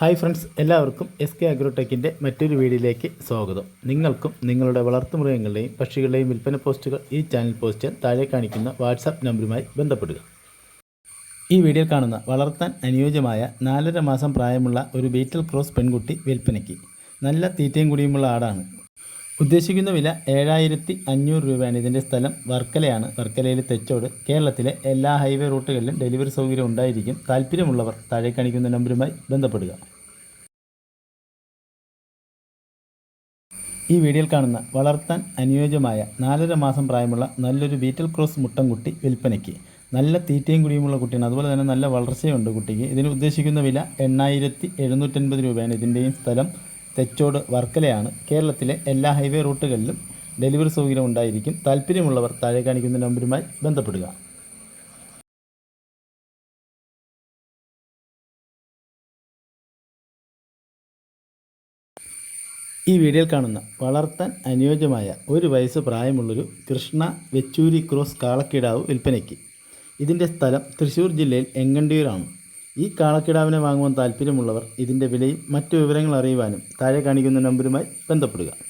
Hi friends എല്ലാവർക്കും S K അഗ്രോടെക്കിന്റെ മറ്റൊരു വീഡിയോയിലേക്ക് സ്വാഗതം. നിങ്ങൾക്കും നിങ്ങളുടെ വളർത്തുമൃഗങ്ങളുടെയും പക്ഷികളുടെയും വിൽപ്പന പോസ്റ്റുകൾ ഈ ചാനൽ പോസ്റ്റ് താഴെ കാണിക്കുന്ന വാട്സാപ്പ് നമ്പറുമായി ബന്ധപ്പെടുക. ഈ വീഡിയോയിൽ കാണുന്ന വളർത്താൻ അനുയോജ്യമായ നാലര മാസം പ്രായമുള്ള ഒരു ബീറ്റൽ ക്രോസ് പെൺകുട്ടി വിൽപ്പനയ്ക്ക്. നല്ല തീറ്റയും കുടിയുമുള്ള ആടാണ്. ഉദ്ദേശിക്കുന്ന വില ഏഴായിരത്തി അഞ്ഞൂറ് രൂപയാണ്. ഇതിന്റെ സ്ഥലം വർക്കലയാണ്. വർക്കലയിൽ തെച്ചോട് കേരളത്തിലെ എല്ലാ ഹൈവേ റൂട്ടുകളിലും ഡെലിവറി സൗകര്യം ഉണ്ടായിരിക്കും. താല്പര്യമുള്ളവർ താഴെ കാണിക്കുന്ന നമ്പറുമായി ബന്ധപ്പെടുക. ഈ വീഡിയോയിൽ കാണുന്ന വളർത്താൻ അനുയോജ്യമായ നാലര മാസം പ്രായമുള്ള നല്ലൊരു ബീറ്റൽ ക്രോസ് മുട്ടൻകുട്ടി വിൽപ്പനയ്ക്ക്. നല്ല തീറ്റയും കുടിയുമുള്ള കുട്ടിയാണ്. അതുപോലെ തന്നെ നല്ല വളർച്ചയുണ്ട് കുട്ടിക്ക്. ഇതിന് ഉദ്ദേശിക്കുന്ന വില എണ്ണായിരത്തി എഴുന്നൂറ്റൻപത് രൂപയാണ്. ഇതിന്റെയും സ്ഥലം തെച്ചോട് വർക്കലയാണ് കേരളത്തിലെ എല്ലാ ഹൈവേ റൂട്ടുകളിലും ഡെലിവറി സൗകര്യം ഉണ്ടായിരിക്കും. താല്പര്യമുള്ളവർ താഴെ കാണിക്കുന്ന നമ്പറുമായി ബന്ധപ്പെടുക. ഈ വീഡിയോയിൽ കാണുന്ന വളർത്താൻ അനുയോജ്യമായ ഒരു വയസ്സ് പ്രായമുള്ളൊരു കൃഷ്ണ വെച്ചൂരി ക്രോസ് കാളക്കിടാവ് വിൽപ്പനയ്ക്ക്. ഇതിന്റെ സ്ഥലം തൃശ്ശൂർ ജില്ലയിൽ എങ്ങണ്ടിയൂരാണ്? ഈ കാളക്കിടാവിനെ വാങ്ങുവാൻ താല്പര്യമുള്ളവർ ഇതിന്റെ വിലയും മറ്റു വിവരങ്ങൾ അറിയുവാനും താഴെ കാണിക്കുന്ന നമ്പരുമായി ബന്ധപ്പെടുക.